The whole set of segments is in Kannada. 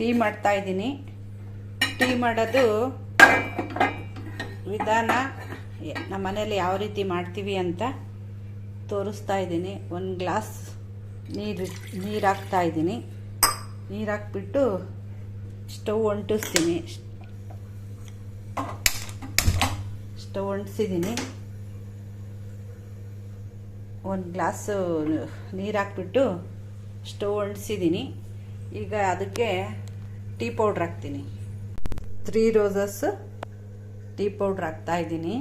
ಟೀ ಮಾಡ್ತಾ ಇದ್ದೀನಿ. ಟೀ ಮಾಡೋದು ವಿಧಾನ ನಮ್ಮ ಮನೇಲಿ ಯಾವ ರೀತಿ ಮಾಡ್ತೀವಿ ಅಂತ ತೋರಿಸ್ತಾ ಇದ್ದೀನಿ. ಒಂದು ಗ್ಲಾಸ್ ನೀರು ನೀರು ಹಾಕ್ತಾ ಇದ್ದೀನಿ. ನೀರು ಹಾಕ್ಬಿಟ್ಟು ಸ್ಟವ್ ಒಂಟಿಸ್ತೀನಿ ಸ್ಟವ್ ಒಣಸಿದ್ದೀನಿ ಒಂದು ಗ್ಲಾಸು ನೀರು ಹಾಕ್ಬಿಟ್ಟು ಸ್ಟವ್ ಒಣಸಿದ್ದೀನಿ ಈಗ ಅದಕ್ಕೆ ಟೀ ಪೌಡ್ರ್ ಹಾಕ್ತೀನಿ. ತ್ರೀ ರೋಸಸ್ ಟೀ ಪೌಡ್ರ್ ಹಾಕ್ತಾ ಇದ್ದೀನಿ.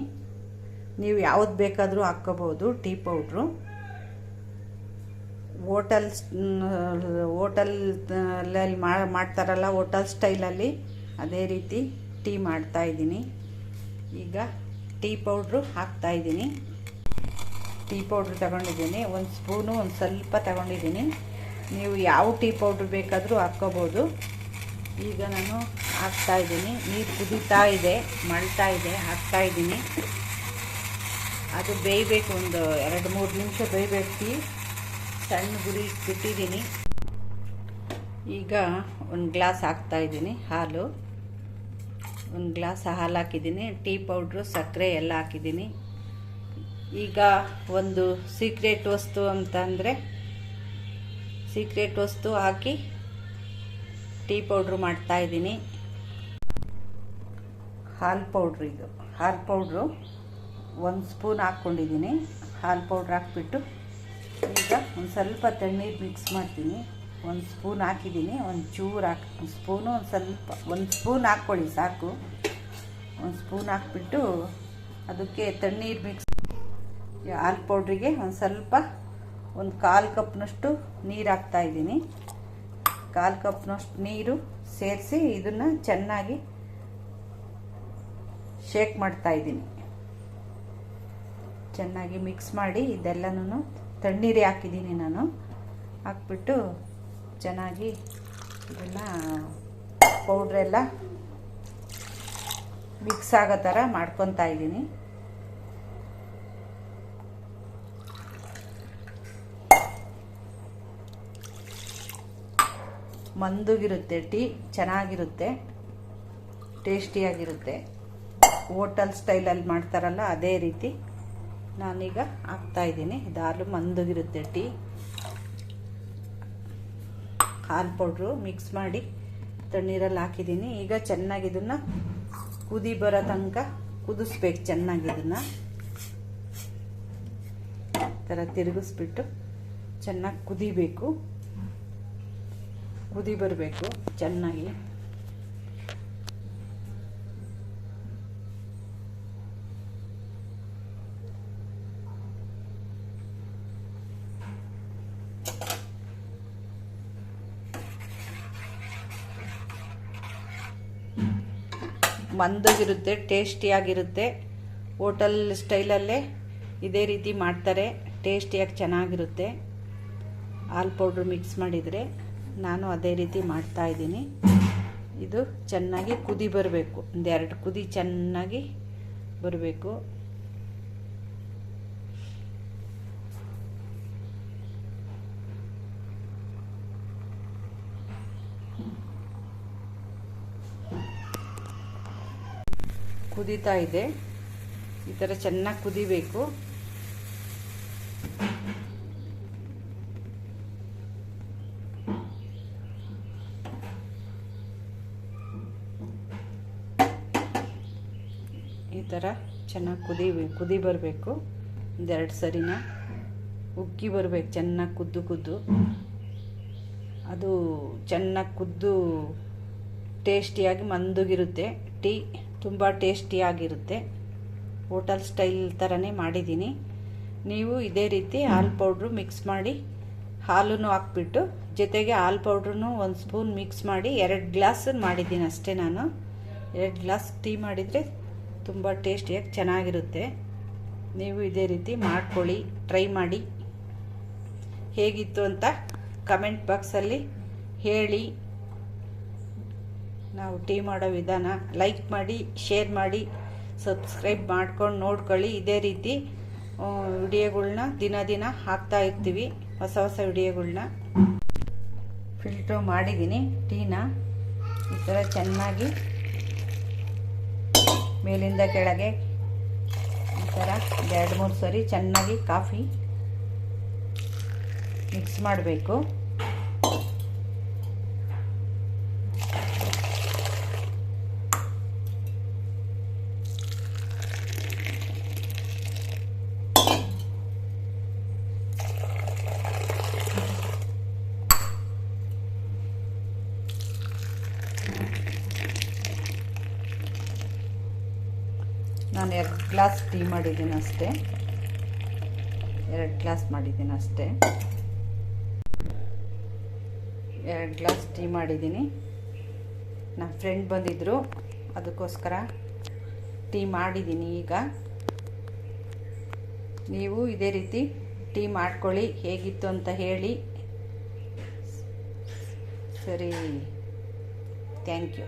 ನೀವು ಯಾವ್ದು ಬೇಕಾದರೂ ಹಾಕ್ಕೋಬೋದು ಟೀ ಪೌಡ್ರು. ಹೋಟೆಲ್ ಅಲ್ಲಿ ಮಾಡ್ತಾರಲ್ಲ ಹೋಟೆಲ್ ಸ್ಟೈಲಲ್ಲಿ ಅದೇ ರೀತಿ ಟೀ ಮಾಡ್ತಾ ಇದ್ದೀನಿ. ಈಗ ಟೀ ಪೌಡ್ರು ಹಾಕ್ತಾ ಇದ್ದೀನಿ. ಟೀ ಪೌಡ್ರ್ ತಗೊಂಡಿದ್ದೀನಿ. ಒಂದು ಸ್ಪೂನು ಒಂದು ಸ್ವಲ್ಪ ತಗೊಂಡಿದ್ದೀನಿ. ನೀವು ಯಾವ ಟೀ ಪೌಡ್ರ್ ಬೇಕಾದರೂ ಹಾಕ್ಕೋಬೋದು. ಈಗ ನಾನು ಹಾಕ್ತಾ ಇದ್ದೀನಿ. ನೀರು ಕುದೀತಾ ಇದೆ ಮಳ್ತಾ ಇದೆ, ಹಾಕ್ತಾ ಇದ್ದೀನಿ. ಅದು ಬೇಯಬೇಕು, ಒಂದು ಎರಡು ಮೂರು ನಿಮಿಷ ಬೇಯಬೇಕು. ಸಣ್ಣ ಗುರಿ ಬಿಟ್ಟಿದ್ದೀನಿ ಈಗ ಒಂದು ಗ್ಲಾಸ್ ಹಾಕ್ತಾ ಇದ್ದೀನಿ, ಹಾಲು. ಒಂದು ಗ್ಲಾಸ್ ಹಾಲು ಹಾಕಿದ್ದೀನಿ. ಟೀ ಪೌಡ್ರು, ಸಕ್ಕರೆ ಎಲ್ಲ ಹಾಕಿದ್ದೀನಿ. ಈಗ ಒಂದು ಸೀಕ್ರೆಟ್ ವಸ್ತು ಅಂತ ಅಂದರೆ ಸೀಕ್ರೆಟ್ ವಸ್ತು ಹಾಕಿ ಟೀ ಪೌಡ್ರ್ ಮಾಡ್ತಾ ಇದ್ದೀನಿ. ಹಾಲು ಪೌಡ್ರ್ ಇದು. ಹಾಲು ಪೌಡ್ರು ಒಂದು ಸ್ಪೂನ್ ಹಾಕ್ಕೊಂಡಿದ್ದೀನಿ. ಹಾಲು ಪೌಡ್ರ್ ಹಾಕ್ಬಿಟ್ಟು ಈಗ ಒಂದು ಸ್ವಲ್ಪ ತಣ್ಣೀರು ಮಿಕ್ಸ್ ಮಾಡ್ತೀನಿ. ಒಂದು ಸ್ಪೂನ್ ಹಾಕಿದ್ದೀನಿ. ಒಂದು ಚೂರು ಹಾಕಿ, ಒಂದು ಸ್ಪೂನು ಒಂದು ಸ್ವಲ್ಪ, ಒಂದು ಸ್ಪೂನ್ ಹಾಕ್ಕೊಳ್ಳಿ ಸಾಕು. ಒಂದು ಸ್ಪೂನ್ ಹಾಕ್ಬಿಟ್ಟು ಅದಕ್ಕೆ ತಣ್ಣೀರು ಮಿಕ್ಸ್ ಹಾಲು ಪೌಡ್ರಿಗೆ ಒಂದು ಸ್ವಲ್ಪ, ಒಂದು ಕಾಲು ಕಪ್ನಷ್ಟು ನೀರು ಹಾಕ್ತಾ ಇದ್ದೀನಿ. ಕಾಲು ಕಪ್ನಷ್ಟು ನೀರು ಸೇರಿಸಿ ಇದನ್ನು ಚೆನ್ನಾಗಿ ಶೇಕ್ ಮಾಡ್ತಾ ಇದ್ದೀನಿ. ಚೆನ್ನಾಗಿ ಮಿಕ್ಸ್ ಮಾಡಿ ಇದೆಲ್ಲನೂ ತಣ್ಣೀರಿ ಹಾಕಿದ್ದೀನಿ ನಾನು. ಹಾಕ್ಬಿಟ್ಟು ಚೆನ್ನಾಗಿ ಇದನ್ನು ಪೌಡ್ರೆಲ್ಲ ಮಿಕ್ಸ್ ಆಗೋ ಥರ ಮಾಡ್ಕೊತಾ ಇದ್ದೀನಿ. ಮಂದುಗಿರುತ್ತೆ, ಟೀ ಚೆನ್ನಾಗಿರುತ್ತೆ, ಟೇಸ್ಟಿಯಾಗಿರುತ್ತೆ. ಹೋಟೆಲ್ ಸ್ಟೈಲಲ್ಲಿ ಮಾಡ್ತಾರಲ್ಲ, ಅದೇ ರೀತಿ ನಾನೀಗ ಹಾಕ್ತಾ ಇದ್ದೀನಿ. ಇದು ಹಾಲು ಮಂದುಗಿರುತ್ತೆ ಟೀ. ಹಾಲು ಪೌಡ್ರು ಮಿಕ್ಸ್ ಮಾಡಿ ತಣ್ಣೀರಲ್ಲಿ ಹಾಕಿದ್ದೀನಿ. ಈಗ ಚೆನ್ನಾಗಿ ಇದನ್ನು ಕುದಿ ಬರೋ ತನಕ ಕುದಿಸ್ಬೇಕು, ಚೆನ್ನಾಗಿ ಇದನ್ನು. ಥರ ತಿರುಗಿಸ್ಬಿಟ್ಟು ಚೆನ್ನಾಗಿ ಕುದಿಬೇಕು. ಕುದಿ ಬರಬೇಕು, ಚೆನ್ನಾಗಿ. ಮಂದಗಿರುತ್ತೆ, ಟೇಸ್ಟಿಯಾಗಿರುತ್ತೆ. ಹೋಟೆಲ್ ಸ್ಟೈಲಲ್ಲೇ ಇದೇ ರೀತಿ ಮಾಡ್ತಾರೆ, ಟೇಸ್ಟಿಯಾಗಿ ಚೆನ್ನಾಗಿರುತ್ತೆ. ಹಾಲು ಪೌಡ್ರ್ ಮಿಕ್ಸ್ ಮಾಡಿದರೆ. ನಾನು ಅದೇ ರೀತಿ ಮಾಡ್ತಾ ಇದ್ದೀನಿ. ಇದು ಚೆನ್ನಾಗಿ ಕುದಿ ಬರಬೇಕು. ಒಂದೆರಡು ಕುದಿ ಚೆನ್ನಾಗಿ ಬರಬೇಕು. ಕುದೀತಾ ಇದೆ. ಈ ಥರ ಚೆನ್ನಾಗಿ ಕುದಿಬೇಕು. ಈ ಥರ ಚೆನ್ನಾಗಿ ಕುದಿ ಕುದಿ ಬರಬೇಕು. ಒಂದೆರಡು ಸರಿನ? ಉಕ್ಕಿ ಬರಬೇಕು, ಚೆನ್ನಾಗಿ ಕುದ್ದು ಕುದ್ದು. ಅದು ಚೆನ್ನಾಗಿ ಕುದ್ದು ಟೇಸ್ಟಿಯಾಗಿ ಮಂದುಗಿರುತ್ತೆ. ಟೀ ತುಂಬ ಟೇಸ್ಟಿಯಾಗಿರುತ್ತೆ. ಹೋಟೆಲ್ ಸ್ಟೈಲ್ ಥರನೇ ಮಾಡಿದ್ದೀನಿ. ನೀವು ಇದೇ ರೀತಿ ಹಾಲು ಪೌಡ್ರು ಮಿಕ್ಸ್ ಮಾಡಿ ಹಾಲನ್ನು ಹಾಕ್ಬಿಟ್ಟು, ಜೊತೆಗೆ ಹಾಲು ಪೌಡ್ರೂ ಒಂದು ಸ್ಪೂನ್ ಮಿಕ್ಸ್ ಮಾಡಿ ಎರಡು ಗ್ಲಾಸ್ ಮಾಡಿದ್ದೀನಿ ಅಷ್ಟೇ ನಾನು. ಎರಡು ಗ್ಲಾಸ್ ಟೀ ಮಾಡಿದರೆ ತುಂಬ ಟೇಸ್ಟಿಯಾಗಿ ಚೆನ್ನಾಗಿರುತ್ತೆ. ನೀವು ಇದೇ ರೀತಿ ಮಾಡ್ಕೊಳ್ಳಿ, ಟ್ರೈ ಮಾಡಿ. ಹೇಗಿತ್ತು ಅಂತ ಕಮೆಂಟ್ ಬಾಕ್ಸಲ್ಲಿ ಹೇಳಿ. ನಾವು ಟೀ ಮಾಡೋ ವಿಧಾನ ಲೈಕ್ ಮಾಡಿ, ಶೇರ್ ಮಾಡಿ, ಸಬ್ಸ್ಕ್ರೈಬ್ ಮಾಡ್ಕೊಂಡು ನೋಡ್ಕೊಳ್ಳಿ. ಇದೇ ರೀತಿ ವಿಡಿಯೋಗಳನ್ನ ದಿನ ದಿನ ಹಾಕ್ತಾ ಇರ್ತೀವಿ, ಹೊಸ ಹೊಸ ವಿಡಿಯೋಗಳ್ನ. ಫಿಲ್ಟ್ರ್ ಮಾಡಿದ್ದೀನಿ, ಟೀನ. ಈ ಥರ ಚೆನ್ನಾಗಿ ಮೇಲಿಂದ ಕೆಳಗೆ. ಈ ಥರ ಎರಡು ಮೂರು ಸರಿ ಚೆನ್ನಾಗಿ ಕಾಫಿ ಮಿಕ್ಸ್ ಮಾಡಬೇಕು ನಾನು ಎರಡು ಗ್ಲಾಸ್ ಟೀ ಮಾಡಿದ್ದೀನಿ ಅಷ್ಟೇ. ಎರಡು ಗ್ಲಾಸ್ ಮಾಡಿದ್ದೀನಿ ಅಷ್ಟೇ. ಎರಡು ಗ್ಲಾಸ್ ಟೀ ಮಾಡಿದ್ದೀನಿ. ನನ್ನ ಫ್ರೆಂಡ್ ಬಂದಿದ್ದರು ಅದಕ್ಕೋಸ್ಕರ ಟೀ ಮಾಡಿದ್ದೀನಿ ಈಗ. ನೀವು ಇದೇ ರೀತಿ ಟೀ ಮಾಡ್ಕೊಳ್ಳಿ, ಹೇಗಿತ್ತು ಅಂತ ಹೇಳಿ. ಸರಿ, thank you.